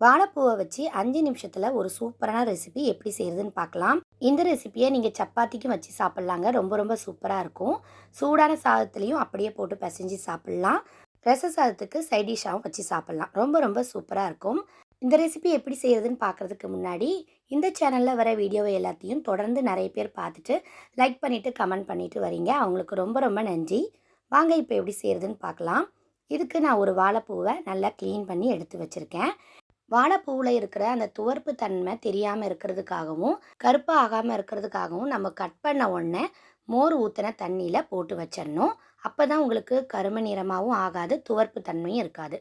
வாழைப்பூவை வச்சு அஞ்சு நிமிஷத்தில் ஒரு சூப்பரான ரெசிபி எப்படி செய்கிறதுன்னு பார்க்கலாம். இந்த ரெசிபியை நீங்கள் சப்பாத்திக்கும் வச்சு சாப்பிட்லாங்க. ரொம்ப ரொம்ப சூப்பராக இருக்கும். சூடான சாதத்துலேயும் அப்படியே போட்டு பிசைஞ்சு சாப்பிட்லாம். ரச சாதத்துக்கு சைடிஷாகவும் வச்சு சாப்பிட்லாம். ரொம்ப ரொம்ப சூப்பராக இருக்கும். இந்த ரெசிபி எப்படி செய்கிறதுன்னு பார்க்குறதுக்கு முன்னாடி இந்த சேனலில் வர வீடியோவை எல்லாத்தையும் தொடர்ந்து நிறைய பேர் பார்த்துட்டு லைக் பண்ணிவிட்டு கமெண்ட் பண்ணிவிட்டு வரீங்க. அவங்களுக்கு ரொம்ப ரொம்ப நன்றி. வாங்க இப்போ எப்படி செய்கிறதுன்னு பார்க்கலாம். இதுக்கு நான் ஒரு வாழைப்பூவை நல்லா க்ளீன் பண்ணி எடுத்து வச்சுருக்கேன். வாழைப்பூவில் இருக்கிற அந்த துவர்ப்பு தன்மை தெரியாமல் இருக்கிறதுக்காகவும் கருப்பு ஆகாமல் இருக்கிறதுக்காகவும் நம்ம கட் பண்ண உடனே மோர் ஊற்றின தண்ணியில் போட்டு வச்சிடணும். அப்போ தான் உங்களுக்கு கருமை நிறமாகவும் ஆகாது துவர்ப்பு தன்மையும் இருக்காது.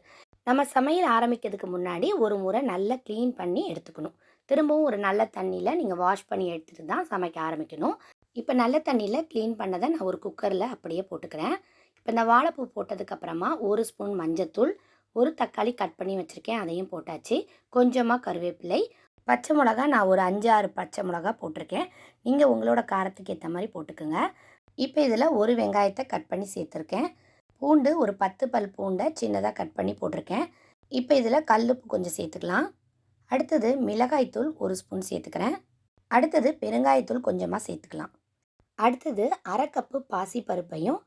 நம்ம சமையல் ஆரம்பிக்கிறதுக்கு முன்னாடி ஒரு முறை நல்லா க்ளீன் பண்ணி எடுத்துக்கணும். திரும்பவும் ஒரு நல்ல தண்ணியில் நீங்கள் வாஷ் பண்ணி எடுத்துகிட்டு தான் சமைக்க ஆரம்பிக்கணும். இப்போ நல்ல தண்ணியில் க்ளீன் பண்ணதை நான் ஒரு குக்கரில் அப்படியே போட்டுக்கிறேன். இப்போ இந்த வாழைப்பூ போட்டதுக்கப்புறமா ஒரு ஸ்பூன் மஞ்சத்தூள் ஒரு தக்காளி கட் பண்ணி வச்சுருக்கேன் அதையும் போட்டாச்சு. கொஞ்சமாக கருவேப்பிலை பச்சை மிளகா நான் ஒரு அஞ்சு ஆறு பச்சை மிளகா போட்டிருக்கேன். நீங்கள் உங்களோட காரத்துக்கு ஏற்ற மாதிரி போட்டுக்கோங்க. இப்போ இதில் ஒரு வெங்காயத்தை கட் பண்ணி சேர்த்துருக்கேன். பூண்டு ஒரு பத்து பல் பூண்டை சின்னதாக கட் பண்ணி போட்டிருக்கேன். இப்போ இதில் கல்லுப்பு கொஞ்சம் சேர்த்துக்கலாம். அடுத்தது மிளகாய்த்தூள் ஒரு ஸ்பூன் சேர்த்துக்கிறேன். அடுத்தது பெருங்காயத்தூள் கொஞ்சமாக சேர்த்துக்கலாம். அடுத்தது அரை கப்பு பாசி பருப்பையும்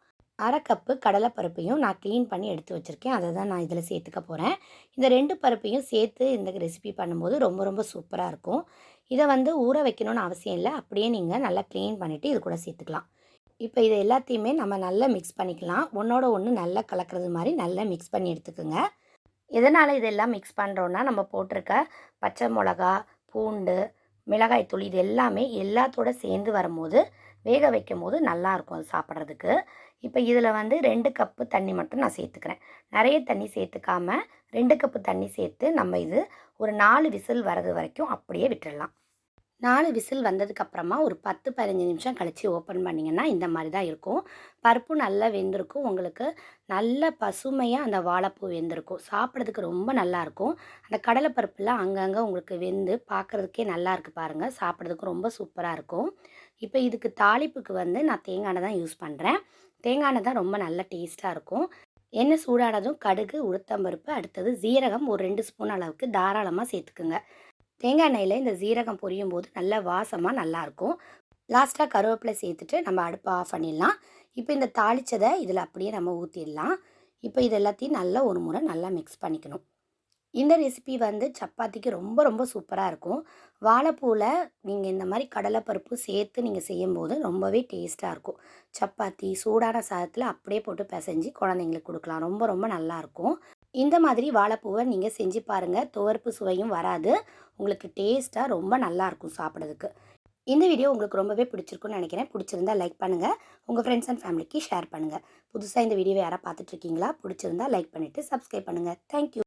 அரை கப்பு கடலைப்பருப்பையும் நான் க்ளீன் பண்ணி எடுத்து வச்சுருக்கேன். அதை தான் நான் இதில் சேர்த்துக்க போகிறேன் இந்த ரெண்டு பருப்பையும் சேர்த்து இந்த ரெசிபி பண்ணும்போது ரொம்ப ரொம்ப சூப்பராக இருக்கும். இதை வந்து ஊற வைக்கணும்னு அவசியம் இல்லை. அப்படியே நீங்கள் நல்லா க்ளீன் பண்ணிவிட்டு இது கூட சேர்த்துக்கலாம். இப்போ இதை எல்லாத்தையுமே நம்ம நல்லா மிக்ஸ் பண்ணிக்கலாம். ஒன்றோட ஒன்று நல்லா கலக்கிறது மாதிரி நல்லா மிக்ஸ் பண்ணி எடுத்துக்கோங்க. எதனால் இதெல்லாம் மிக்ஸ் பண்ணுறோன்னா நம்ம போட்டிருக்க பச்சை மிளகா பூண்டு மிளகாய் தூள் இது எல்லாமே எல்லாத்தோட சேர்ந்து வரும்போது வேக வைக்கும் போது நல்லாயிருக்கும் அது சாப்பிட்றதுக்கு. இப்போ இதில் வந்து ரெண்டு கப்பு தண்ணி மட்டும் நான் சேர்த்துக்கிறேன். நிறைய தண்ணி சேர்த்துக்காம ரெண்டு கப்பு தண்ணி சேர்த்து நம்ம இது ஒரு நாலு விசில் வர்றது வரைக்கும் அப்படியே விட்டுடலாம் நாலு விசில் வந்ததுக்கப்புறமா ஒரு பத்து பதினஞ்சு நிமிஷம் கழித்து ஓப்பன் பண்ணிங்கன்னா இந்த மாதிரி தான் இருக்கும். பருப்பு நல்லா வெந்திருக்கும். உங்களுக்கு நல்ல பசுமையாக அந்த வாழைப்பூ வெந்திருக்கும். சாப்பிட்றதுக்கு ரொம்ப நல்லாயிருக்கும் அந்த கடலைப்பருப்புலாம் அங்கங்கே உங்களுக்கு வெந்து பார்க்குறதுக்கே நல்லா இருக்குது பாருங்கள் சாப்பிட்றதுக்கு ரொம்ப சூப்பராக இருக்கும். இப்போ இதுக்கு தாளிப்புக்கு வந்து நான் தேங்காய் எண்ணெய் தான் யூஸ் பண்ணுறேன் தேங்காய் எண்ணெய் தான் ரொம்ப நல்ல டேஸ்ட்டாக இருக்கும். எண்ணெய் சூடானதும் கடுகு உளுத்தம்பருப்பு அடுத்தது ஜீரகம் ஒரு ரெண்டு ஸ்பூன் அளவுக்கு தாராளமாக சேர்த்துக்குங்க. தேங்காய் எண்ணெயில் இந்த ஜீரகம் பொரியும் போது நல்ல வாசமாக நல்லாயிருக்கும் லாஸ்ட்டாக கருவேப்பிலை சேர்த்துட்டு நம்ம அடுப்பை ஆஃப் பண்ணிடலாம். இப்போ இந்த தாளித்ததை இதில் அப்படியே நம்ம ஊற்றிடலாம் இப்போ இது எல்லாத்தையும் நல்லா ஒரு முறை நல்லா மிக்ஸ் பண்ணிக்கணும். இந்த ரெசிபி வந்து சப்பாத்திக்கு ரொம்ப ரொம்ப சூப்பராக இருக்கும். வாழைப்பூவில் நீங்கள் இந்த மாதிரி கடலைப்பருப்பு சேர்த்து நீங்கள் செய்யும்போது ரொம்பவே டேஸ்ட்டாக இருக்கும். சப்பாத்தி சூடான சாதத்தில் அப்படியே போட்டு பிசைஞ்சு குழந்தைங்களுக்கு கொடுக்கலாம். ரொம்ப ரொம்ப நல்லாயிருக்கும் இந்த மாதிரி வாழைப்பூவை நீங்கள் செஞ்சு பாருங்கள் துவர்ப்பு சுவையும் வராது. உங்களுக்கு டேஸ்ட்டாக ரொம்ப நல்லாயிருக்கும் சாப்பிட்றதுக்கு. இந்த வீடியோ உங்களுக்கு ரொம்பவே பிடிச்சிருக்குன்னு நினைக்கிறேன். பிடிச்சிருந்தா லைக் பண்ணுங்கள் உங்கள் ஃப்ரெண்ட்ஸ் அண்ட் ஃபேமிலிக்கு ஷேர் பண்ணுங்கள் புதுசாக இந்த வீடியோவை யாராவது பார்த்துட்ருக்கீங்களா பிடிச்சிருந்தா லைக் பண்ணிவிட்டு சப்ஸ்கிரைப் பண்ணுங்கள் தேங்க்யூ